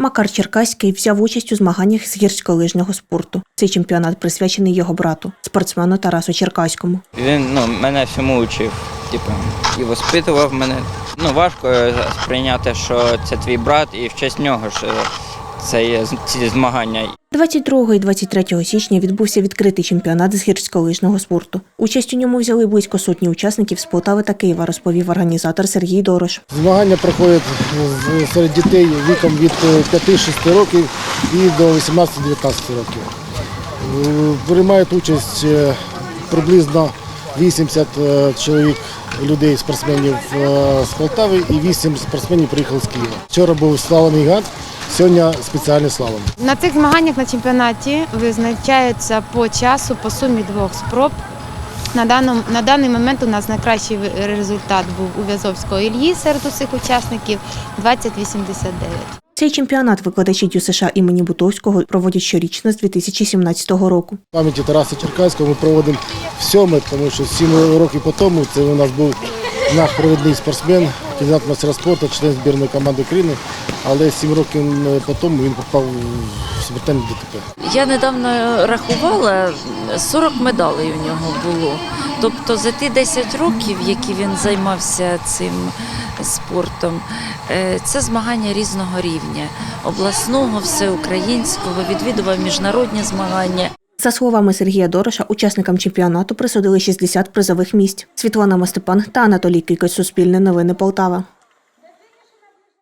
Макар Черкаський взяв участь у змаганнях з гірськолижного спорту. Цей чемпіонат присвячений його брату, спортсмену Тарасу Черкаському. Він ну, мене всьому учив, типу, і воспитував мене. Ну, важко е, сприйняти, що це твій брат, і в честь нього е, це є ці змагання. 22 і 23 січня відбувся відкритий чемпіонат з гірськолижного спорту. Участь у ньому взяли близько сотні учасників з Полтави та Києва, розповів організатор Сергій Дорош. Змагання проходять серед дітей віком від е, 5-6 років і до 18-19 років. Е, Приймають участь е, приблизно 80 е, чоловік людей, спортсменів з Полтави і 8 спортсменів приїхали з Києва. Вчора був слалом гігант, сьогодні спеціальний слалом. На цих змаганнях на чемпіонаті визначаються по часу по сумі двох спроб. На, даному, на даний момент у нас найкращий результат був у В'язовського Ільї серед усіх учасників 2089. Цей чемпіонат викладачі ДЮСШ імені Бутовського проводять щорічно з 2017 року. В пам'яті Тараса Черкаського ми проводимо в сьоме, тому що 7 років по тому це у нас був наш провідний спортсмен, кандидат мастера спорту, член збірної команди України, але 7 років по тому він попав в смертельне ДТП. Я недавно рахувала, 40 медалей у нього було. Тобто за ті 10 років, які він займався цим спортом, е, це змагання різного рівня обласного, всеукраїнського, відвідував міжнародні змагання. За словами Сергія Дороша, учасникам чемпіонату присудили 60 призових місць. Світлана Мастепан та Анатолій Кикось, Суспільне новини Полтава.